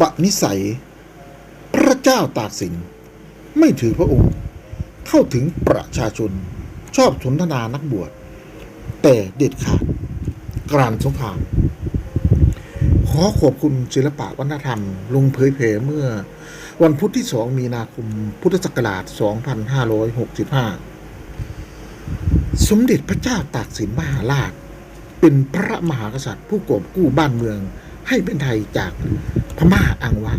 ปนิสัย พระเจ้าตากสิน ไม่ถือพระองค์ เข้าถึงประชาชน ชอบสนทนานักบวช แต่เด็ดขาด กรานสงครามขอขอบคุณศิลปะวัฒนธรรม ลงเผยแผ่เมื่อวันพุธที่ 2 มีนาคม พุทธศักราช 2565 สมเด็จพระเจ้าตากสินมหาราช เป็นพระมหากษัตริย์ผู้กอบกู้บ้านเมือง ให้เป็นไทยจากพม่าอังวะ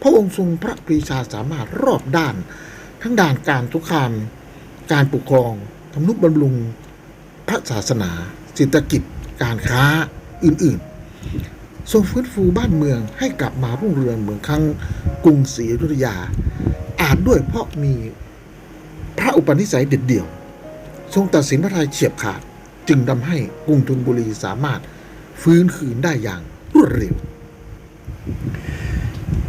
พระองค์ทรงพระปรีชาสามารถรอบด้าน ทั้งด้านการทุกคามการปกครองทำนุบำรุงพระศาสนาเศรษฐกิจ การค้าอื่นๆ ทรงฟื้นฟูบ้านเมืองให้กลับมารุ่งเรืองเหมือนครั้งกรุงศรีอยุธยา อาจด้วยเพราะมีพระอุปนิสัยเด็ดเดี่ยว ทรงตัดสินพระทัยเฉียบขาด จึงทำให้กรุงธนบุรีสามารถฟื้นคืนได้อย่าง วดเร็ว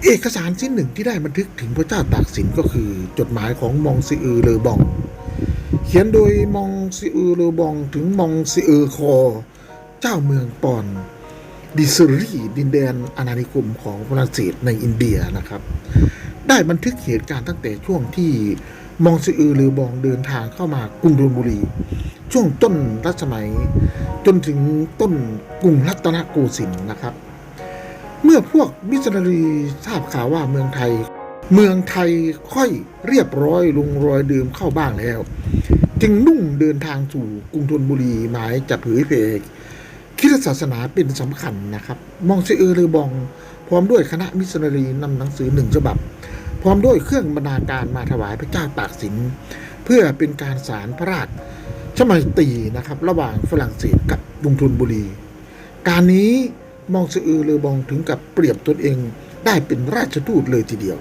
เอกสารชิ้นหนึ่งที่ได้บันทึกถึงพระเจ้าตากสินก็คือ จดหมายของมองซีอือเลอบอง เขียนโดยมองซีอือเลอบองถึงมองซีอือคอ เจ้าเมืองปอนดิสรีดินแดนอาณานิคมของฝรั่งเศสในอินเดียนะครับ ได้บันทึกเหตุการณ์ตั้งแต่ช่วงที่มองซีอือเลอบองเดินทางเข้ามากรุงธนบุรี ช่วงต้นรัชสมัย จนถึงต้นกรุงรัตนโกสินทร์นะครับ เมื่อพวกมิชนารีทราบข่าวว่าเมืองไทย เมืองไทยค่อยเรียบร้อยลงรอยเดิมเข้าบ้างแล้ว จึงนุ่งเดินทางสู่กรุงธนบุรีหมายจะเผยแผ่คริสตศาสนาเป็นสำคัญนะครับ มองซีเออร์เรือบองพร้อมด้วยคณะมิชชันนารีนำหนังสือหนึ่งฉบับ พร้อมด้วยเครื่องบรรณาการมาถวายพระเจ้าตากสิน เพื่อเป็นการสารพระราชชมัยตีนะครับ ระหว่างฝรั่งเศสกับกรุงธนบุรี การนี้มองซือเรือบองถึงกับเปรียบตนเองได้เป็นราชทูตเลยทีเดียว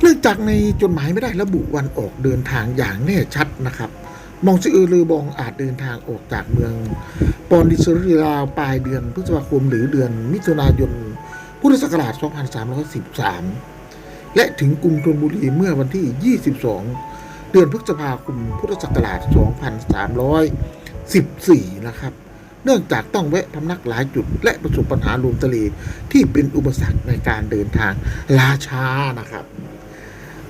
เนื่องจากในจดหมายไม่ได้ระบุวันออกเดินทางอย่างแน่ชัดนะครับ มองซือเรือบองอาจเดินทางออกจากเมือง ปอนดิสรีราวปลายเดือนพฤษภาคมหรือเดือนมิถุนายน พุทธศักราช 2313 และถึงกรุงธนบุรีเมื่อวันที่ 22 เดือนพฤษภาคม พุทธศักราช 2314 นะครับ เนื่องจากต้องแวะพำนักหลายจุด และประสบปัญหาลมทะเลที่เป็นอุปสรรคในการเดินทางลาช้านะครับ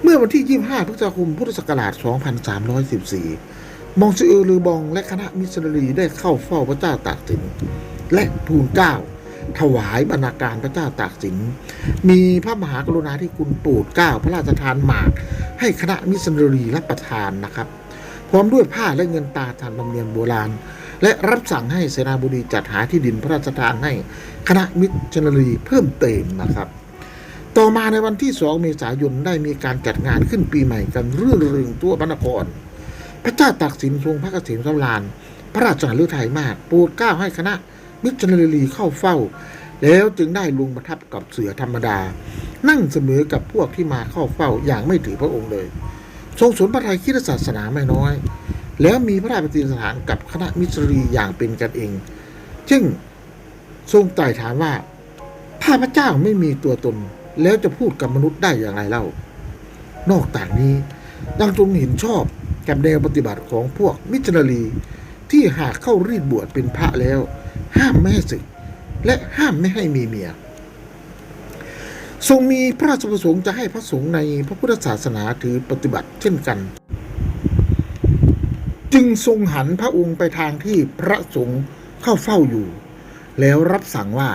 เมื่อวันที่ 25 พฤษภาคม พุทธศักราช 2314 มองซือลือบองและคณะมิสชันนารีได้เข้าเฝ้าพระเจ้าตากสินและทูลเกล้า ถวายบรรณาการพระเจ้าตากสิน มีพระมหากรุณาธิคุณโปรดเกล้าพระราชทานหมาก ให้คณะมิสชันรีรับประทานนะครับ พร้อมด้วยผ้าและเงินตาทานบำเนียมโบราณ และรับสั่งให้เสนาบดีจัดหาที่ดินพระราชทานให้คณะมิชชันรีเพิ่มเติมนะครับต่อมาในวันที่ 2 เมษายนได้มีการจัดงานขึ้นปีใหม่กันเรื่อเริงทั่วพระนคร พระเจ้าตากสินทรงพระเกษมสำราญพระราชหฤทัยมาก โปรดเกล้าให้คณะ มิชนารีเข้าเฝ้า แล้วจึงได้ลงประทับกับเสือธรรมดา นั่งเสมอกับพวกที่มาเข้าเฝ้าอย่างไม่ถือพระองค์เลย ทรงสนพระทัยคริสตศาสนาไม่น้อย แล้วมีพระราชปฏิสถานกับคณะมิตรีอย่างเป็นกันเอง ซึ่งทรงไต่ถามว่าถ้าพระเจ้าไม่มีตัวตน แล้วจะพูดกับมนุษย์ได้อย่างไรเล่า นอกจากนี้ยังทรงเห็นชอบกับแนวปฏิบัติของพวกมิชชันนารีที่หากเข้ารีดบวชเป็นพระแล้ว ห้ามไม่ให้ศึก และห้ามไม่ให้มีเมีย ทรงมีพระราชประสงค์จะให้พระสงฆ์ในพระพุทธศาสนาถือปฏิบัติเช่นกัน จึงทรงหันพระองค์ไปทางที่พระสงฆ์เข้าเฝ้าอยู่ แล้วรับสั่งว่า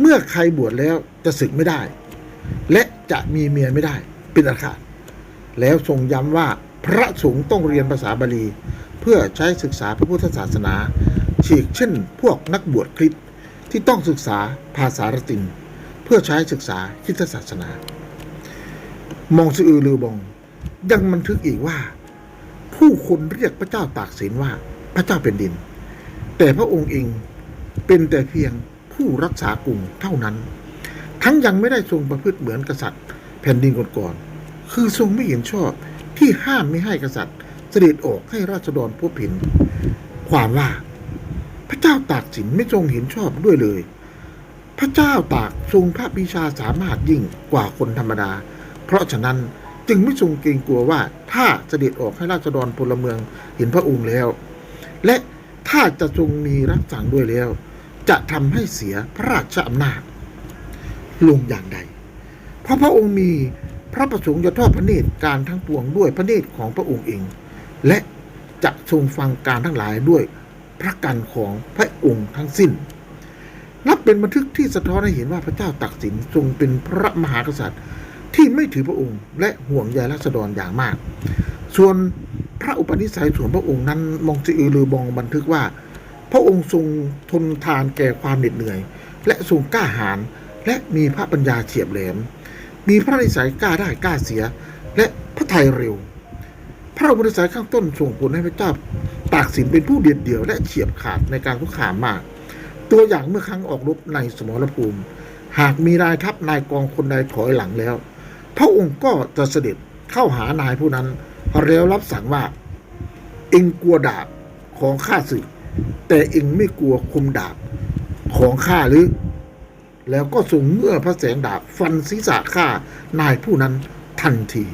เมื่อใครบวชแล้วจะศึกไม่ได้ และจะมีเมียไม่ได้เป็นอันขาดแล้วทรงย้ำว่าพระสงฆ์ต้องเรียนภาษาบาลี เพื่อใช้ศึกษาพระพุทธศาสนา ฉีกเช่นพวกนักบวชคริสต์ที่ต้องศึกษาภาษาละติน เพื่อใช้ศึกษาคริสตศาสนา มองซือลือบอง ยังบันทึกอีกว่า ผู้คนเรียกพระเจ้าตากสินว่าพระเจ้าเป็นดิน แต่พระองค์เองเป็นแต่เพียงผู้รักษากรุงเท่านั้น ทั้งยังไม่ได้ทรงประพฤติเหมือนกษัตริย์ แผ่นดินก่อนๆคือทรงไม่เห็นชอบที่ห้ามไม่ให้กษัตริย์เสด็จออกให้ราษฎรพบเห็นความว่า พระเจ้าตากสินไม่ทรงเห็นชอบด้วยเลย พระเจ้าตากทรงพระบิชาสามารถยิ่งกว่าคนธรรมดา เพราะฉะนั้นจึงไม่ทรงเกรงกลัวว่าถ้าเสด็จออกให้ราษฎรพลเมืองเห็นพระองค์แล้ว และถ้าจะทรงมีรับสั่งด้วยแล้ว จะทำให้เสียพระราชอำนาจ ลงอย่างใด เพราะพระองค์มีพระประสงค์จะทอดพระเนตรการทั้งปวงด้วยพระเนตรของพระองค์เอง และจะทรงฟังการทั้งหลายด้วย พระกันของพระองค์ทั้งสิ้น นับเป็นบันทึกที่สะท้อนให้เห็นว่าพระเจ้าตากสินทรงเป็นพระมหากษัตริย์ ที่ไม่ถือพระองค์ และห่วงใยรัษฎรอย่างมาก ส่วนพระอุปนิสัยส่วนพระองค์นั้นมองซีอือลือบองบันทึกว่า พระองค์ทรงทนทานแก่ความเหน็ดเหนื่อย และทรงกล้าหาญและมีพระปัญญาเฉียบแหลม มีพระนิสัยกล้าได้กล้าเสีย และพระทัยเร็ว พระอุปนิสัยข้างต้นส่งผลให้พระเจ้า ตากสินเป็นผู้เด็ดเดี่ยวและเฉียบขาดในการคุกคามมาก ตัวอย่างเมื่อครั้งออกรบในสมรภูมิ หากมีนายทัพนายกองคนใดถอยหลังแล้ว พระองค์ก็จะเสด็จเข้าหานายผู้นั้นแล้วรับสั่งว่า เองกลัวดาบของข้าศึกแต่เองไม่กลัวคมดาบของข้าหรือ แล้วก็ส่งเงื่อพระแสงดาบฟันศีรษะข้านายผู้นั้นทันที